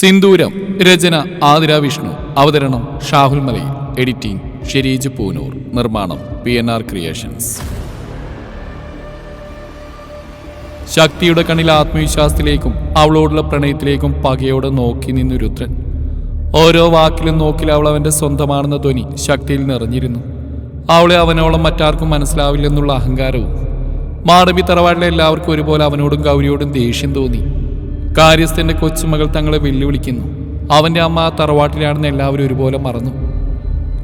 സിന്ദൂരം രചന ആതിര വിഷ്ണു അവതരണം ഷാഹുൽ മലയിൽ എഡിറ്റിംഗ് ഷെരീജ് പൂനൂർ നിർമ്മാണം പി എൻ ആർ ക്രിയേഷൻസ്. ശക്തിയുടെ കണ്ണിൽ ആത്മവിശ്വാസത്തിലേക്കും അവളോടുള്ള പ്രണയത്തിലേക്കും പകയോടെ നോക്കി നിന്നു രുദ്രൻ. ഓരോ വാക്കിലും നോക്കിൽ അവൾ അവന്റെ സ്വന്തമാണെന്ന ധ്വനി ശക്തിയിൽ നിറഞ്ഞിരുന്നു. അവളെ അവനോളം മറ്റാർക്കും മനസ്സിലാവില്ലെന്നുള്ള അഹങ്കാരവും. മാടമ്പി തറവാടിലെ എല്ലാവർക്കും ഒരുപോലെ അവനോടും ഗൗരിയോടും ദേഷ്യം തോന്നി. കാര്യസ്ഥന്റെ കൊച്ചുമകൾ തങ്ങളെ വെല്ലുവിളിക്കുന്നു. അവന്റെ അമ്മ തറവാട്ടിലാണെന്ന് എല്ലാവരും ഒരുപോലെ മറന്നു.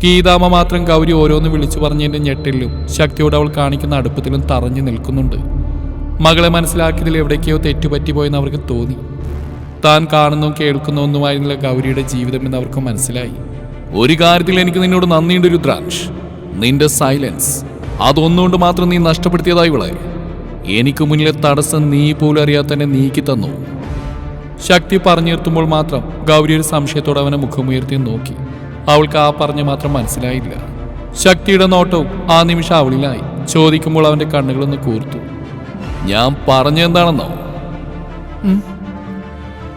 ഗീതാമ്മ മാത്രം ഗൗരി ഓരോന്ന് വിളിച്ചു പറഞ്ഞതിന്റെ ഞെട്ടിലും ശക്തിയോട് അവൾ കാണിക്കുന്ന അടുപ്പത്തിലും തറഞ്ഞു നിൽക്കുന്നുണ്ട്. മകളെ മനസ്സിലാക്കിയതിൽ എവിടേക്കോ തെറ്റുപറ്റിപ്പോയെന്ന് അവർക്ക് തോന്നി. താൻ കാണുന്നതും കേൾക്കുന്നതും ഒന്നുമായിരുന്നില്ല ഗൗരിയുടെ ജീവിതം എന്ന് അവർക്ക് മനസ്സിലായി. ഒരു കാര്യത്തിൽ എനിക്ക് നിന്നോട് നന്ദിയുണ്ട് രുദ്രാക്ഷ് നിന്റെ സൈലൻസ്. അതൊന്നുകൊണ്ട് മാത്രം നീ നഷ്ടപ്പെടുത്തിയതായി ഇവളെ എനിക്ക് മുന്നിലെ തടസ്സം നീ പോലും അറിയാതെ തന്നെ നീക്കി തന്നു. ശക്തി പറഞ്ഞു നിർത്തുമ്പോൾ മാത്രം ഗൗരി ഒരു സംശയത്തോടെ അവനെ മുഖമുയർത്തി നോക്കി. അവൾക്ക് ആ പറഞ്ഞ മാത്രം മനസ്സിലായില്ല. ശക്തിയുടെ നോട്ടവും ആ നിമിഷം അവളിലായി. ചോദിക്കുമ്പോൾ അവന്റെ കണ്ണുകളൊന്ന് കൂർത്തു. ഞാൻ പറഞ്ഞെന്താണെന്നോ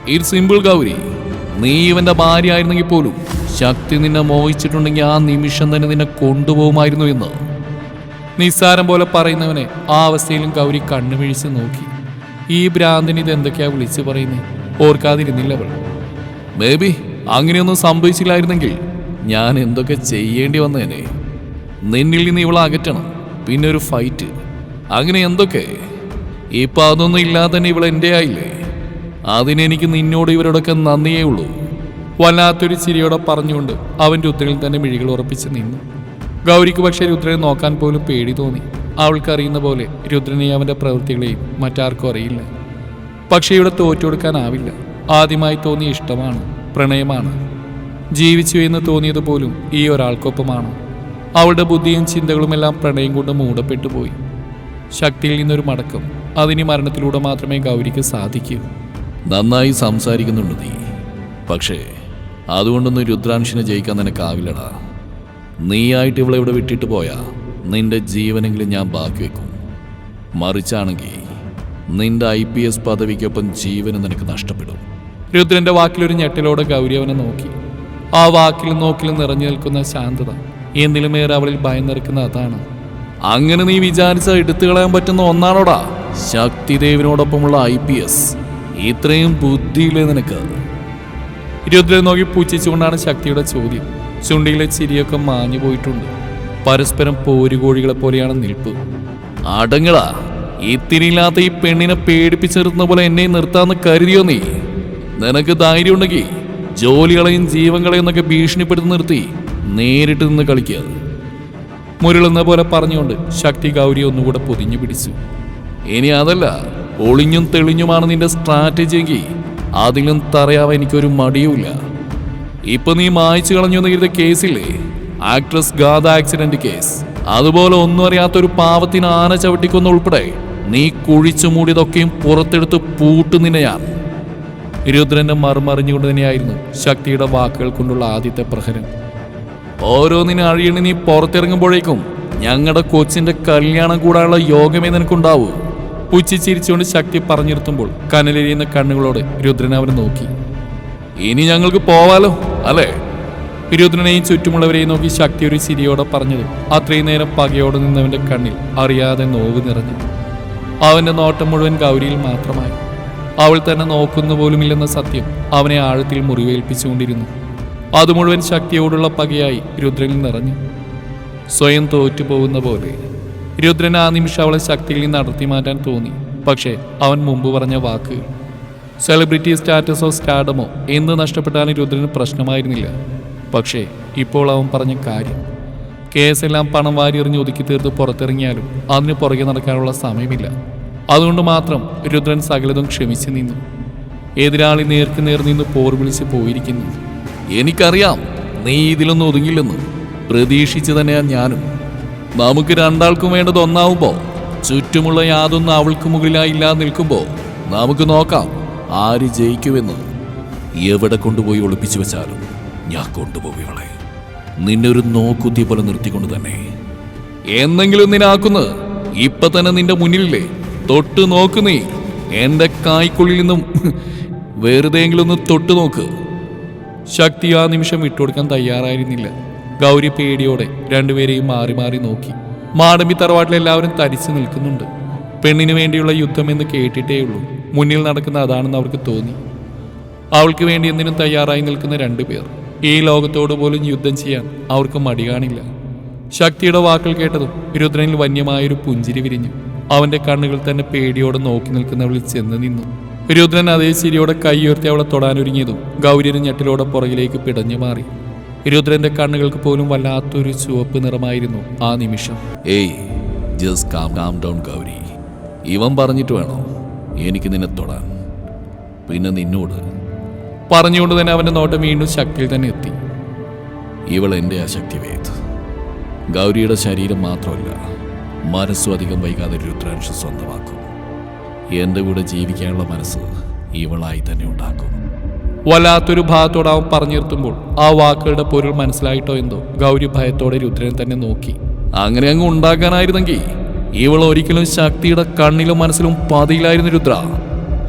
ഇറ്റ് സിമ്പിൾ ഗൗരി. നീ ഇവന്റെ ഭാര്യ ആയിരുന്നെങ്കിൽ പോലും ശക്തി നിന്നെ മോഹിച്ചിട്ടുണ്ടെങ്കിൽ ആ നിമിഷം തന്നെ നിന്നെ കൊണ്ടുപോകുമായിരുന്നു എന്ന്. നിസ്സാരം പോലെ പറയുന്നവനെ ആ അവസ്ഥയിലും ഗൗരി കണ്ണുമിഴിച്ച് നോക്കി. ഈ ഭ്രാന്തിന് ഇത് എന്തൊക്കെയാ വിളിച്ചു പറയുന്നേ? ഓർക്കാതിരുന്നില്ല അവൾ. മേ ബി അങ്ങനെയൊന്നും സംഭവിച്ചില്ലായിരുന്നെങ്കിൽ ഞാൻ എന്തൊക്കെ ചെയ്യേണ്ടി വന്നേനെ. നിന്നിൽ നിന്ന് ഇവളെ അകറ്റണം. പിന്നെ ഒരു ഫൈറ്റ് അങ്ങനെ എന്തൊക്കെ? ഇപ്പം അതൊന്നും ഇല്ലാതെ തന്നെ ഇവൾ എന്റെ ആയില്ലേ? അതിനെനിക്ക് നിന്നോട് ഇവരോടൊക്കെ നന്ദിയേ ഉള്ളൂ. വല്ലാത്തൊരു ചിരിയോടെ പറഞ്ഞുകൊണ്ട് അവന്റെ ഉത്തരയിൽ തന്നെ മിഴികൾ ഉറപ്പിച്ച് നിന്നു. ഗൗരിക്ക് പക്ഷേ രുദ്രനെ നോക്കാൻ പോലും പേടി തോന്നി. അവൾക്കറിയുന്ന പോലെ രുദ്രനെയും അവന്റെ പ്രവൃത്തികളെയും മറ്റാർക്കും അറിയില്ല. പക്ഷേ ഇവിടെ തോറ്റു കൊടുക്കാനാവില്ല ആദ്യമായി തോന്നിയ ഇഷ്ടമാണ് പ്രണയമാണ്. ജീവിച്ചു എന്ന് തോന്നിയത് പോലും ഈ ഒരാൾക്കൊപ്പമാണ്. അവളുടെ ബുദ്ധിയും ചിന്തകളുമെല്ലാം പ്രണയം കൊണ്ട് മൂടപ്പെട്ടു പോയി. ശക്തിയിൽ നിന്നൊരു മടക്കം അതിനി മരണത്തിലൂടെ മാത്രമേ ഗൗരിക്ക് സാധിക്കൂ. നന്നായി സംസാരിക്കുന്നുണ്ട് നീ. പക്ഷേ അതുകൊണ്ടൊന്നും രുദ്രാംശിനെ ജയിക്കാൻ നിനക്കാവില്ലടാ. നീയായിട്ട് ഇവളെ ഇവിടെ വിട്ടിട്ട് പോയാ നിന്റെ ജീവനെങ്കിലും ഞാൻ ബാക്കി വെക്കും മറിച്ചാണെങ്കിൽ നിന്റെ ഐ പി എസ് പദവിക്കൊപ്പം ജീവന് നിനക്ക് നഷ്ടപ്പെടും. രുദ്രന്റെ വാക്കിലൊരു ഞെട്ടലോടെ ഗൗരി നോക്കി. ആ വാക്കിലും നോക്കിലും നിറഞ്ഞു നിൽക്കുന്ന ശാന്തത എന്തിലുമേറെ അവളിൽ ഭയം നിറക്കുന്ന അതാണ്. അങ്ങനെ നീ വിചാരിച്ച എടുത്തു കളയാൻ പറ്റുന്ന ഒന്നാണോടാ? ശക്തിദേവിനോടൊപ്പമുള്ള ഐ പി എസ്. ഇത്രയും ബുദ്ധിയില്ലേ നിനക്ക്? രുദ്രൻ നോക്കി പൂച്ചിച്ചുകൊണ്ടാണ് ശക്തിയുടെ ചോദ്യം. ചുണ്ടിയിലെ ചിരിയൊക്കെ മാഞ്ഞു പോയിട്ടുണ്ട് പരസ്പരം പോരുകോഴികളെ പോലെയാണ് നിൽപ്പ്. അടങ്ങളാ ഇത്തിരിയില്ലാത്ത ഈ പെണ്ണിനെ പേടിപ്പിച്ചിരുന്ന പോലെ എന്നെ നിർത്താന്ന് കരുതിയോ നീ? നിനക്ക് ധൈര്യം ഉണ്ടെങ്കിൽ ജോലികളെയും ജീവങ്ങളെയും എന്നൊക്കെ ഭീഷണിപ്പെടുത്തി നിർത്തി നേരിട്ട് നിന്ന് കളിക്കുക മുരളുന്ന പോലെ പറഞ്ഞുകൊണ്ട് ശക്തി ഗൗരി ഒന്നുകൂടെ പൊതിഞ്ഞു പിടിച്ചു. ഇനി അതല്ല ഒളിഞ്ഞും തെളിഞ്ഞുമാണ് നിന്റെ സ്ട്രാറ്റജി എങ്കിൽ അതിലും തറയാവാൻ എനിക്കൊരു മടിയുമില്ല. ഇപ്പൊ നീ മായ്ച്ചു കളഞ്ഞു എന്ന് കരുതിയ കേസില്ലേ? ആക്ട്രസ് ഗാഥ ആക്സിഡന്റ് കേസ് അതുപോലെ ഒന്നും അറിയാത്ത ഒരു പാവത്തിന് ആന ചവിട്ടിക്കൊന്ന ഉൾപ്പെടെ നീ കുഴിച്ചു മൂടിയതൊക്കെയും പുറത്തെടുത്ത് പൂട്ടു ഞാൻ രുദ്രന്റെ മറുമറിഞ്ഞുകൊണ്ട് തന്നെയായിരുന്നു ശക്തിയുടെ വാക്കുകൾ കൊണ്ടുള്ള ആദ്യത്തെ പ്രഹരം. ഓരോന്നിനും അഴിയണി നീ പുറത്തിറങ്ങുമ്പോഴേക്കും ഞങ്ങളുടെ കൊച്ചിന്റെ കല്യാണം കൂടാനുള്ള യോഗമേ നിനക്കുണ്ടാവൂ. പുച്ഛിച്ചിരിച്ചുകൊണ്ട് ശക്തി പറഞ്ഞിരുത്തുമ്പോൾ കനലെരിയുന്ന കണ്ണുകളോട് രുദ്രൻ അവനെ നോക്കി. ഇനി ഞങ്ങൾക്ക് പോവാലോ അല്ലേ? രുദ്രനെയും ചുറ്റുമുള്ളവരെയും നോക്കി ശക്തി ഒരു ചിരിയോടെ പറഞ്ഞത് അത്രയും നേരം പകയോടെ നിന്നവന്റെ കണ്ണിൽ അറിയാതെ നോവ് നിറഞ്ഞു അവന്റെ നോട്ടം മുഴുവൻ ഗൗരിയിൽ മാത്രമായി. അവൾ തന്നെ നോക്കുന്നു പോലുമില്ലെന്ന സത്യം അവനെ ആഴത്തിൽ മുറിവേൽപ്പിച്ചുകൊണ്ടിരുന്നു. അത് മുഴുവൻ ശക്തിയോടുള്ള പകയായി രുദ്രനിൽ നിറഞ്ഞു. സ്വയം തോറ്റുപോകുന്ന പോലെ. രുദ്രൻ ആ നിമിഷം അവളെ ശക്തിയിൽ നിന്ന് അടർത്തി മാറ്റാൻ തോന്നി. പക്ഷേ അവൻ മുമ്പ് പറഞ്ഞ വാക്കുകൾ സെലിബ്രിറ്റി സ്റ്റാറ്റസോ സ്റ്റാഡമോ എന്ന് നഷ്ടപ്പെട്ടാലും രുദ്രന് പ്രശ്നമായിരുന്നില്ല. പക്ഷേ ഇപ്പോൾ അവൻ പറഞ്ഞ കാര്യം കേസെല്ലാം പണം വാരിയെറിഞ്ഞ് ഒതുക്കി തീർത്ത് പുറത്തിറങ്ങിയാലും അതിന് പുറകെ നടക്കാനുള്ള സമയമില്ല. അതുകൊണ്ട് മാത്രം രുദ്രൻ സകലതും ക്ഷമിച്ച് നിന്നു. എതിരാളി നേർക്ക് നേർ നിന്ന് പോർ വിളിച്ച് പോയിരിക്കുന്നു. എനിക്കറിയാം നീ ഇതിലൊന്നും ഒതുങ്ങില്ലെന്ന്. പ്രതീക്ഷിച്ചു തന്നെയാ ഞാനും. നമുക്ക് രണ്ടാൾക്കും വേണ്ടത് ഒന്നാവുമ്പോ ചുറ്റുമുള്ള യാതൊന്നും അവൾക്ക് മുകളിലായി ഇല്ലാതെ നിൽക്കുമ്പോ നമുക്ക് നോക്കാം ആര് ജയിക്കുമെന്ന്. എവിടെ കൊണ്ടുപോയി ഒളിപ്പിച്ചു വെച്ചാലും ഞാൻ കൊണ്ടുപോവുകളെ നിന്നെ ഒരു പോലെ നിർത്തിക്കൊണ്ട് തന്നെ. എന്നെങ്കിലും നിനാക്കുന്നത് ഇപ്പൊ തന്നെ നിന്റെ മുന്നിലില്ലേ? തൊട്ട് നോക്ക് നീ. എന്റെ കായ്ക്കുള്ളിൽ നിന്നും വെറുതെയെങ്കിലും ഒന്ന് തൊട്ട് നോക്ക്. ശക്തി ആ നിമിഷം വിട്ടുകൊടുക്കാൻ തയ്യാറായിരുന്നില്ല. ഗൗരി പേടിയോടെ രണ്ടുപേരെയും മാറി മാറി നോക്കി. മാടമ്പി തറവാട്ടിൽ എല്ലാവരും തരിച്ചു നിൽക്കുന്നുണ്ട്. പെണ്ണിനു വേണ്ടിയുള്ള യുദ്ധമെന്ന കേട്ടിട്ടേ ഉള്ളൂ മുന്നിൽ നടക്കുന്ന അതാണെന്ന് അവർക്ക് തോന്നി. അവൾക്ക് വേണ്ടി എന്തിനും തയ്യാറായി നിൽക്കുന്ന രണ്ടുപേർ ഈ ലോകത്തോട് പോലും യുദ്ധം ചെയ്യാൻ അവർക്ക് മടി കാണില്ല. ശക്തിയുടെ വാക്കുകൾ കേട്ടതും രുദ്രനിൽ വന്യമായൊരു പുഞ്ചിരി വിരിഞ്ഞു. അവന്റെ കണ്ണുകൾ തന്നെ പേടിയോടെ നോക്കി നിൽക്കുന്നവളിൽ ചെന്ന് നിന്നു. രുദ്രൻ അതേ ചിരിയോടെ കൈയുയർത്തി അവളെ തൊടാനൊരുങ്ങിയതും ഗൗരിയുടെ ഞെട്ടിലോടെ പുറകിലേക്ക് പിടഞ്ഞു മാറി. രുദ്രന്റെ കണ്ണുകൾക്ക് പോലും വല്ലാത്തൊരു ചുവപ്പ് നിറമായിരുന്നു ആ നിമിഷം. ഏയ് just calm calm down Gauri. ഇവൻ പറഞ്ഞിട്ട് വേണോ? എനിക്ക് നിന്നെ തൊടാൻ. പിന്നെ നിന്നോട് പറഞ്ഞുകൊണ്ട് തന്നെ അവന്റെ നോട്ടം വീണ്ടും ശക്തിയിൽ തന്നെ എത്തി. ഇവൾ എന്റെ അശക്തിവേദ് ഗൗരിയുടെ ശരീരം മാത്രമല്ല മനസ്സും അധികം വൈകാതെ രുദ്രാംശം സ്വന്തമാക്കും. എന്റെ കൂടെ ജീവിക്കാനുള്ള മനസ്സ് ഇവളായി തന്നെ ഉണ്ടാക്കും. വല്ലാത്തൊരു ഭാഗത്തോടെ അവൻ പറഞ്ഞു നിർത്തുമ്പോൾ ആ വാക്കുകളുടെ പൊരുൾ മനസ്സിലായിട്ടോ എന്തോ? ഗൗരി ഭയത്തോടെ രുദ്രനെ തന്നെ നോക്കി. അങ്ങനെ അങ്ങ് ഉണ്ടാക്കാനായിരുന്നെങ്കിൽ ഇവൾ ഒരിക്കലും ശക്തിയുടെ കണ്ണിലും മനസ്സിലും പതിയിലായിരുന്നു രുദ്ര.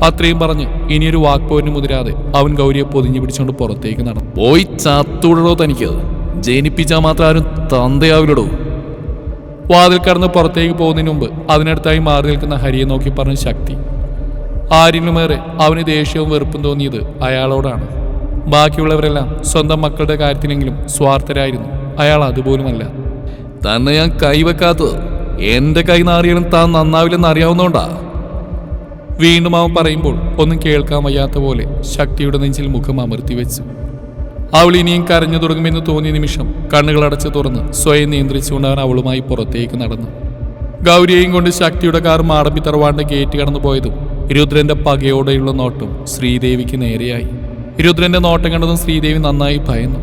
അത്രയും പറഞ്ഞ് ഇനിയൊരു വാക്പോരിന് മുതിരാതെ അവൻ ഗൗരിയെ പൊതിഞ്ഞു പിടിച്ചുകൊണ്ട് പുറത്തേക്ക് നടന്നു. പോയി ചത്തുവിടോ തനിക്ക്? ജനിപ്പിച്ചാൽ മാത്രം ആരും തന്തയാവില്ലടോ? വാതിൽ കടന്ന് പുറത്തേക്ക് പോകുന്നതിന് മുമ്പ് അതിനടുത്തായി മാറി നിൽക്കുന്ന ഹരിയെ നോക്കി പറഞ്ഞ ശക്തി. ആരിലുമേറെ അവന് ദേഷ്യവും വെറുപ്പും തോന്നിയത് അയാളോടാണ്. ബാക്കിയുള്ളവരെല്ലാം സ്വന്തം മക്കളുടെ കാര്യത്തിലെങ്കിലും സ്വാർത്ഥരായിരുന്നു. അയാൾ അതുപോലുമല്ല. തന്നെ ഞാൻ കൈവെക്കാത്തത്. എന്റെ കൈ നാറിയാലും താൻ നന്നാവില്ലെന്ന് അറിയാവുന്നോണ്ടാ. വീണ്ടും അവൻ പറയുമ്പോൾ ഒന്നും കേൾക്കാൻ വയ്യാത്ത പോലെ ശക്തിയുടെ നെഞ്ചിൽ മുഖം അമർത്തി വെച്ചു. അവൾ ഇനിയും കരഞ്ഞു തുടങ്ങുമെന്ന് തോന്നിയ നിമിഷം കണ്ണുകൾ അടച്ചു തുറന്ന് സ്വയം നിയന്ത്രിച്ചുകൊണ്ട് അവൻ അവളുമായി പുറത്തേക്ക് നടന്നു. ഗൗരിയെയും കൊണ്ട് ശക്തിയുടെ കാർ മാടമ്പി തറവാണ്ട് ഗേറ്റ് കടന്നു പോയതും രുദ്രന്റെ പകയോടെയുള്ള നോട്ടം ശ്രീദേവിക്ക് നേരെയായി. രുദ്രന്റെ നോട്ടം കണ്ടതും ശ്രീദേവി നന്നായി ഭയന്നു.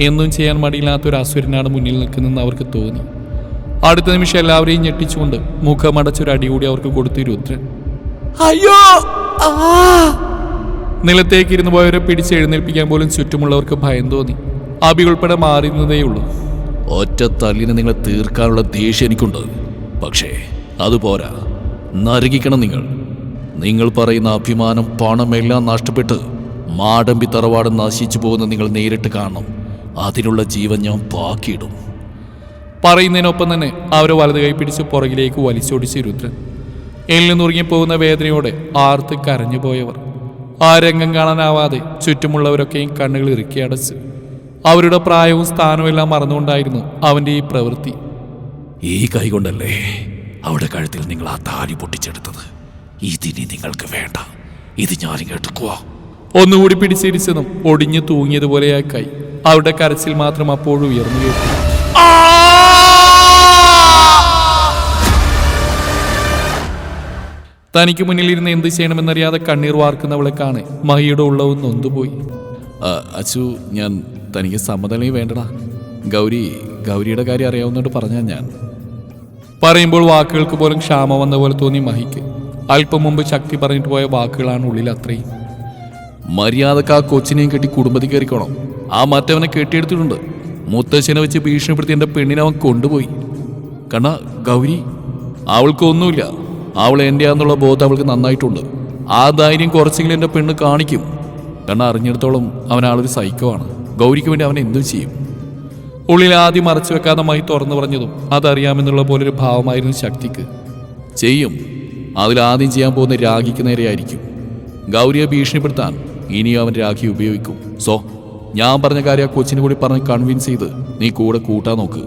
എന്നും ചെയ്യാൻ മടിയില്ലാത്ത ഒരു അസുരനാണ് മുന്നിൽ നിൽക്കുന്നതെന്ന് അവർക്ക് തോന്നി. അടുത്ത നിമിഷം എല്ലാവരെയും ഞെട്ടിച്ചുകൊണ്ട് മുഖമടച്ചൊരു അടി കൂടി അവർക്ക് കൊടുത്തു രുദ്രൻ. അയ്യോ! ആ! നിലത്തേക്ക് ഇരുന്ന് പോയവരെ പിടിച്ച് എഴുന്നേൽപ്പിക്കാൻ പോലും ചുറ്റുമുള്ളവർക്ക് ഭയം തോന്നി. അബി ഉൾപ്പെടെ മാറിയിരുന്നതേയുള്ളൂ. ഒറ്റ തല്ലിനെ നിങ്ങളെ തീർക്കാനുള്ള ദേഷ്യം എനിക്കുണ്ട്. പക്ഷേ അത് പോരാ. നരകിക്കണം നിങ്ങൾ. നിങ്ങൾ പറയുന്ന അഭിമാനം പണമെല്ലാം എല്ലാം നഷ്ടപ്പെട്ട് മാടമ്പി തറവാട് നശിച്ചു പോകുന്ന നിങ്ങൾ നേരിട്ട് കാണണം. അതിനുള്ള ജീവൻ ഞാൻ ബാക്കിയിടും. പറയുന്നതിനൊപ്പം തന്നെ അവരെ വലത് കൈ പിടിച്ച് പുറകിലേക്ക് വലിച്ചോടിച്ച് രുദ്രൻ. നുറുങ്ങി പോകുന്ന വേദനയോടെ ആർത്ത് കരഞ്ഞു പോയവർ ആ രംഗം കാണാനാവാതെ ചുറ്റുമുള്ളവരൊക്കെയും കണ്ണുകൾ ഇറുക്കി അടച്ച്. അവരുടെ പ്രായവും സ്ഥാനവും എല്ലാം മറന്നുകൊണ്ടായിരുന്നു അവന്റെ ഈ പ്രവൃത്തി. ഈ കൈ കൊണ്ടല്ലേ അവിടെ കഴുത്തിൽ നിങ്ങൾ ആ താലി പൊട്ടിച്ചെടുത്തത്? ഇതിനി നിങ്ങൾക്ക് വേണ്ട. ഇത് ഞാൻ എടുക്കുക ഒന്നുകൂടി പിടിച്ചിരിച്ചതും ഒടിഞ്ഞു തൂങ്ങിയതുപോലെയായി കൈ. അവരുടെ കരച്ചിൽ മാത്രം അപ്പോഴും ഉയർന്നു കേട്ടു. തനിക്ക് മുന്നിലിരുന്ന് എന്ത് ചെയ്യണമെന്നറിയാതെ കണ്ണീർ വാർക്കുന്നവളെ കാണെ മഹിയുടെ ഉള്ളവും നൊന്തുപോയി. അച്ചു ഞാൻ തനിക്ക് സമ്മതമേ വേണ്ടടാ. ഗൗരി ഗൗരിയുടെ കാര്യം അറിയാവുന്നതുകൊണ്ട് പറഞ്ഞാൽ ഞാൻ. പറയുമ്പോൾ വാക്കുകൾക്ക് പോലും ക്ഷാമം വന്ന പോലെ തോന്നി മഹിക്ക്. അല്പം മുമ്പ് ശക്തി പറഞ്ഞിട്ട് പോയ വാക്കുകളാണ് ഉള്ളിൽ അത്രയും. മര്യാദയ്ക്ക് ആ കൊച്ചിനെയും കെട്ടി കുടുംബത്തിൽ കയറിക്കോണം. ആ മറ്റവനെ കെട്ടിയെടുത്തിട്ടുണ്ട്. മുത്തശ്ശനെ വെച്ച് ഭീഷണിപ്പെടുത്തി എന്റെ പെണ്ണിനെ അവൻ കൊണ്ടുപോയി. കണ്ണ ഗൗരി അവൾക്കൊന്നുമില്ല അവൾ എന്റെ ആന്നുള്ള ബോധം അവൾക്ക് നന്നായിട്ടുണ്ട്. ആ ധൈര്യം കുറച്ചെങ്കിലും എന്റെ പെണ്ണ് കാണിക്കും. കാരണം അറിഞ്ഞിടത്തോളം അവൻ ആളൊരു സൈക്കോ ആണ്. ഗൗരിക്ക് വേണ്ടി അവൻ എന്തു ചെയ്യും? ഉള്ളിൽ ആദ്യം മറച്ചു വെക്കാതെ മൈ തുറന്നു പറഞ്ഞതും അതറിയാമെന്നുള്ള പോലൊരു ഭാവമായിരുന്നു ശക്തിക്ക്. ചെയ്യും. അതിലാദ്യം ചെയ്യാൻ പോകുന്ന രാഖിക്ക് നേരെയായിരിക്കും. ഗൗരിയെ ഭീഷണിപ്പെടുത്താൻ ഇനിയും അവൻ രാഖി ഉപയോഗിക്കും. സോ ഞാൻ പറഞ്ഞ കാര്യം ആ കൊച്ചിനെ കൂടി പറഞ്ഞ് കൺവിൻസ് ചെയ്ത് നീ കൂടെ കൂട്ടാൻ നോക്ക്.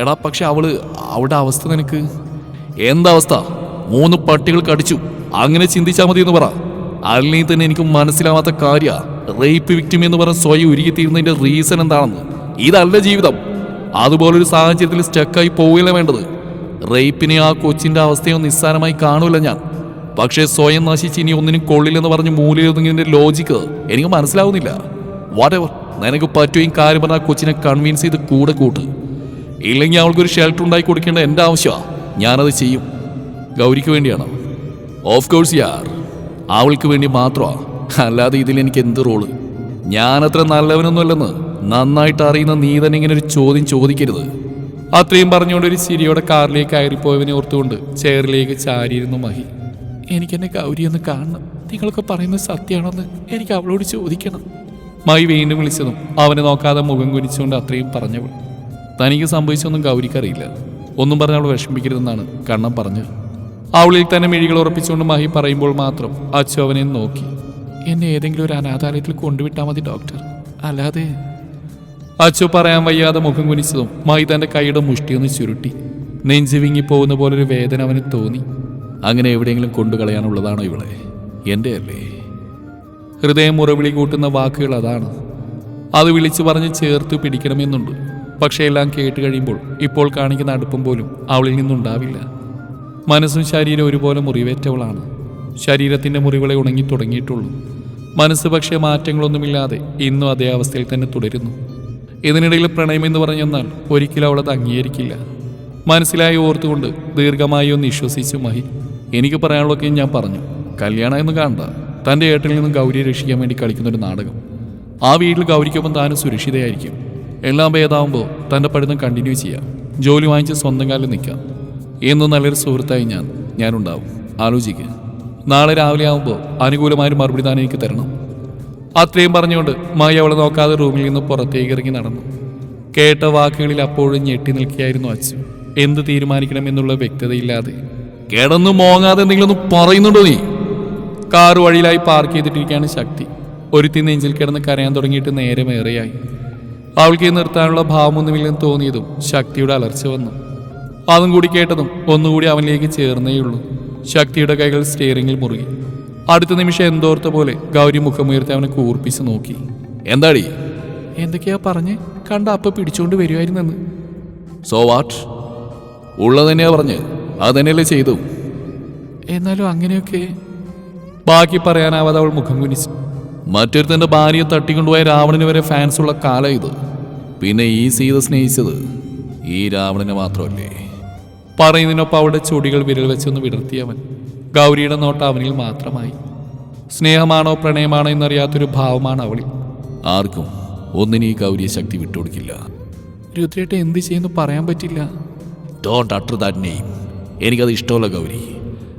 എടാ പക്ഷെ അവൾ അവളുടെ അവസ്ഥ നിനക്ക്? എന്താവസ്ഥ മൂന്ന് പട്ടികൾ കടിച്ചു അങ്ങനെ ചിന്തിച്ചാൽ മതി എന്ന് പറ അല്ലെങ്കിൽ തന്നെ എനിക്ക് മനസ്സിലാവാത്ത കാര്യ. റേപ്പ് വിക്ടിം എന്ന് പറഞ്ഞ സ്വയം ഉരുകിത്തീരുന്നതിന്റെ റീസൺ എന്താണെന്ന്. ഇതല്ല ജീവിതം. അതുപോലൊരു സാഹചര്യത്തിൽ സ്റ്റക്കായി പോവുകയല്ല വേണ്ടത്. റേപ്പിനെ ആ കൊച്ചിന്റെ അവസ്ഥയോ നിസ്സാരമായി കാണൂല ഞാൻ. പക്ഷേ സ്വയം നശിച്ച് ഇനി ഒന്നിനും കൊള്ളില്ലെന്ന് പറഞ്ഞ് മൂലയൊതുങ്ങിന്റെ ലോജിക്ക് എനിക്ക് മനസ്സിലാവുന്നില്ല. വാട്ട് എവർ നിനക്ക് പറ്റുകയും കാര്യം പറഞ്ഞ ആ കൊച്ചിനെ കൺവിൻസ് ചെയ്ത് കൂടെ കൂട്ട്. ഇല്ലെങ്കിൽ അവൾക്കൊരു ഷെൽട്ടർ ഉണ്ടാക്കി കൊടുക്കേണ്ട എന്റെ ആവശ്യമാണ് ഞാനത് ചെയ്യും. ഗൗരിക്ക് വേണ്ടിയാണോ? ഓഫ് കോഴ്സ് യാർ അവൾക്ക് വേണ്ടി മാത്രമാ. അല്ലാതെ ഇതിൽ എനിക്ക് എന്ത് റോൾ ഞാനത്ര നല്ലവനൊന്നുമല്ലെന്ന് നന്നായിട്ട് അറിയുന്ന നീ തന്നെ ഇങ്ങനെ ഒരു ചോദ്യം ചോദിക്കരുത്. അത്രയും പറഞ്ഞുകൊണ്ട് ഒരു ചിരിയോടെ കാറിലേക്ക് കയറിപ്പോയവനെ ഓർത്തുകൊണ്ട് ചെയറിലേക്ക് ചാരിയിരുന്നു മഹി. എനിക്കെന്നെ ഗൗരി ഒന്ന് കാണണം. നിങ്ങളൊക്കെ പറയുന്നത് സത്യമാണെന്ന് എനിക്ക് അവളോട് ചോദിക്കണം. മൈ വീണ്ടും വിളിച്ചതും അവനെ നോക്കാതെ മുഖം കുനിച്ചുകൊണ്ട് അത്രയും പറഞ്ഞവൾ. തനിക്ക് സംഭവിച്ചൊന്നും ഗൗരിക്കറിയില്ല. ഒന്നും പറഞ്ഞ അവൾ വിഷമിക്കരുതെന്നാണ് കണ്ണം പറഞ്ഞത്. അവളിൽ തന്നെ മിഴികൾ ഉറപ്പിച്ചുകൊണ്ട് മഹി പറയുമ്പോൾ മാത്രം അച്ചു അവനെ നോക്കി. എന്നെ ഏതെങ്കിലും ഒരു അനാഥാലയത്തിൽ കൊണ്ടുവിട്ടാൽ മതി ഡോക്ടർ. അല്ലാതെ അച്ചു പറയാൻ വയ്യാതെ മുഖം കുനിച്ചതും മായി തന്റെ കൈയുടെ മുഷ്ടിയൊന്ന് ചുരുട്ടി. നെഞ്ചു വിങ്ങി പോകുന്ന പോലൊരു വേദന അവന് തോന്നി. അങ്ങനെ എവിടെയെങ്കിലും കൊണ്ടുകളയാനുള്ളതാണോ ഇവളെ? എന്റെ അല്ലേ ഹൃദയം മുറവിളി കൂട്ടുന്ന വാക്കുകൾ അതാണ്. അത് വിളിച്ചു പറഞ്ഞ് ചേർത്ത് പിടിക്കണമെന്നുണ്ട്. പക്ഷേ എല്ലാം കേട്ട് കഴിയുമ്പോൾ ഇപ്പോൾ കാണിക്കുന്ന അടുപ്പം പോലും അവളിൽ നിന്നുണ്ടാവില്ല. മനസ്സും ശരീരം ഒരുപോലെ മുറിവേറ്റവളാണ്. ശരീരത്തിന്റെ മുറിവുകളെ ഉണങ്ങി തുടങ്ങിയിട്ടുള്ളൂ. മനസ്സ് പക്ഷേ മാറ്റങ്ങളൊന്നുമില്ലാതെ ഇന്നും അതേ അവസ്ഥയിൽ തന്നെ തുടരുന്നു. ഇതിനിടയിൽ പ്രണയം എന്ന് പറഞ്ഞെന്നാൽ ഒരിക്കലും അവളത് അംഗീകരിക്കില്ല. മനസ്സിലായി ഓർത്തുകൊണ്ട് ദീർഘമായി ഒന്ന് വിശ്വസിച്ചു മഹി. എനിക്ക് പറയാനുള്ളതൊക്കെ ഞാൻ പറഞ്ഞു. കല്യാണം എന്ന് കാണണ്ട. തന്റെ ഏട്ടനിൽ നിന്നും ഗൗരിയെ രക്ഷിക്കാൻ വേണ്ടി കളിക്കുന്ന ഒരു നാടകം. ആ വീട്ടിൽ ഗൗരിക്കൊപ്പം താനും സുരക്ഷിതയായിരിക്കും. എല്ലാം ഭേദാവുമ്പോൾ തന്റെ പഠിത്തം കണ്ടിന്യൂ ചെയ്യാം. ജോലി വാങ്ങിച്ച് സ്വന്തം കാലിൽ നിൽക്കാം. എന്നും നല്ലൊരു സുഹൃത്തായി ഞാൻ ഞാനുണ്ടാവും. ആലോചിക്കുക നാളെ രാവിലെ ആവുമ്പോൾ അനുകൂലമായൊരു മറുപടി താൻ എനിക്ക് തരണം. അത്രയും പറഞ്ഞുകൊണ്ട് മായി അവളെ നോക്കാതെ റൂമിൽ നിന്ന് പുറത്തേക്ക് ഇറങ്ങി നടന്നു. കേട്ട വാക്കുകളിൽ അപ്പോഴും ഞെട്ടി നിൽക്കുകയായിരുന്നു അച്ചു എന്ത് തീരുമാനിക്കണം എന്നുള്ള വ്യക്തതയില്ലാതെ. കിടന്നു മോങ്ങാതെ എന്തെങ്കിലും ഒന്ന് പറയുന്നുണ്ടോ നീ? കാർ വഴിയിലായി പാർക്ക് ചെയ്തിട്ടിരിക്കുകയാണ് ശക്തി. ഒരുത്തി നെഞ്ചിൽ കിടന്ന് കരയാൻ തുടങ്ങിയിട്ട് നേരമേറെയായി. അവൾക്ക് നിർത്താനുള്ള ഭാവമൊന്നുമില്ലെന്ന് തോന്നിയതും ശക്തിയുടെ അലർച്ച വന്നു. അതും കൂടി കേട്ടതും ഒന്നുകൂടി അവനിലേക്ക് ചേർന്നേയുള്ളൂ. ശക്തിയുടെ കൈകൾ സ്റ്റിയറിംഗിൽ മുറുകി. അടുത്ത നിമിഷം എന്തോർത്ത പോലെ ഗൗരി മുഖമുയർത്തി അവനെ കൂർപ്പിച്ച് നോക്കി. എന്താടി? എന്തൊക്കെയാ പറഞ്ഞ്? കണ്ട അപ്പ പിടിച്ചോണ്ട് വരുമായിരുന്നെന്ന് സോ വാട്ട് ഉള്ളത് തന്നെയാ പറഞ്ഞ്. അത് തന്നെയല്ലേ ചെയ്തു. എന്നാലും അങ്ങനെയൊക്കെ. ബാക്കി പറയാനാവാതെ അവൾ മുഖം കുനിച്ചു. മറ്റൊരുത്തന്റെ ഭാര്യയെ തട്ടിക്കൊണ്ടുപോയ രാവണന് വരെ ഫാൻസുള്ള കാലം ഇത്. പിന്നെ ഈ സീത സ്നേഹിച്ചത് ഈ രാവണനെ മാത്രമല്ലേ? പറയുന്നതിനൊപ്പം അവളുടെ ചൊടികൾ വിരൽ വെച്ചൊന്ന് വിടർത്തിയവൻ ഗൗരിയുടെ നോട്ട് അവനിൽ മാത്രമായി. സ്നേഹമാണോ പ്രണയമാണോ എന്നറിയാത്തൊരു ഭാവമാണ് അവളിൽ. ആർക്കും ഒന്നിനും ഈ ഗൗരിയെ ശക്തി വിട്ടുകൊടുക്കില്ല. രുദ്രേട്ട എന്ത് ചെയ്യുന്നു പറയാൻ പറ്റില്ല. ഡോണ്ട് അട്ടർ ദാറ്റ് നെയിം എനിക്കത് ഇഷ്ടമല്ല ഗൗരി.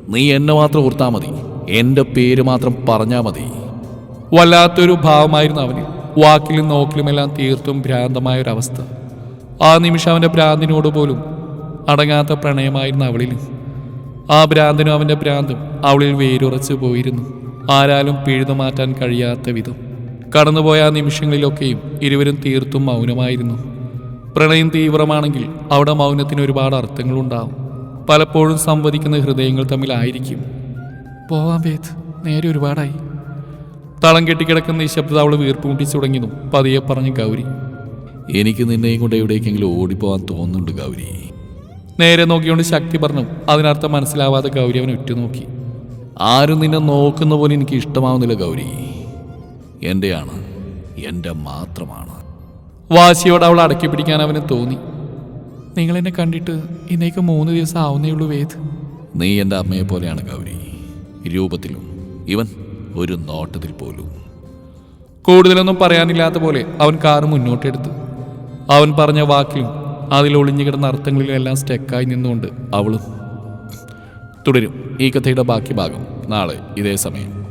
നീ എന്നെ മാത്രം ഓർത്താൽ മതി. എന്റെ പേര് മാത്രം പറഞ്ഞാൽ മതി. വല്ലാത്തൊരു ഭാവമായിരുന്നു അവന് വാക്കിലും നോക്കിലുമെല്ലാം തീർത്തും ഭ്രാന്തമായ ഒരവസ്ഥ ആ നിമിഷം അവന്റെ ഭ്രാന്തിനോട് പോലും അടങ്ങാത്ത പ്രണയമായിരുന്നു അവളിൽ. ആ ഭ്രാന്തനും അവന്റെ ഭ്രാന്തും അവളിൽ വേരുറച്ചു പോയിരുന്നു. ആരാലും പിഴുതു മാറ്റാൻ കഴിയാത്ത വിധം. കടന്നുപോയ ആ നിമിഷങ്ങളിലൊക്കെയും ഇരുവരും തീർത്തും മൗനമായിരുന്നു. പ്രണയം തീവ്രമാണെങ്കിൽ അവിടെ മൗനത്തിന് ഒരുപാട് അർത്ഥങ്ങളുണ്ടാവും പലപ്പോഴും സംവദിക്കുന്ന ഹൃദയങ്ങൾ തമ്മിലായിരിക്കും പോവാൻ വേദ് നേരെ ഒരുപാടായി. തളം കെട്ടിക്കിടക്കുന്ന നിശബ്ദത അവൾ വീർപ്പ് മുട്ടിച്ചു തുടങ്ങിയതും പതിയെ പറഞ്ഞു ഗൗരി എനിക്ക് നിന്നെയും കൊണ്ട് എവിടേക്കെങ്കിലും ഓടിപ്പോവാൻ തോന്നുന്നുണ്ട് ഗൗരി. നേരെ നോക്കിയോണ്ട് ശക്തി പറഞ്ഞു അതിനർത്ഥം മനസ്സിലാവാതെ ഗൗരി അവനെ ഉറ്റുനോക്കി. ആരും നിന്നെ നോക്കുന്ന പോലെ എനിക്ക് ഇഷ്ടമാവുന്നില്ല ഗൗരി. എന്റെയാണ് എന്റെ മാത്രമാണ്. വാശിയോട് അവൾ അടക്കി പിടിക്കാൻ അവന് തോന്നി. നിങ്ങൾ എന്നെ കണ്ടിട്ട് ഇന്നേക്ക് മൂന്ന് ദിവസം ആവുന്നേ ഉള്ളൂ വേദ്. നീ എന്റെ അമ്മയെ പോലെയാണ് ഗൗരി. രൂപത്തിലും ഇവൻ ഒരു നോട്ടത്തിൽ പോലും. കൂടുതലൊന്നും പറയാനില്ലാത്ത പോലെ അവൻ കാറ് മുന്നോട്ടെടുത്തു. അവൻ പറഞ്ഞ വാക്കിലും അതിൽ ഒളിഞ്ഞു കിടന്ന അർത്ഥങ്ങളിലെല്ലാം സ്റ്റെക്കായി നിന്നുകൊണ്ട് അവളും തുടരും. ഈ കഥയുടെ ബാക്കി ഭാഗം നാളെ ഇതേ സമയം.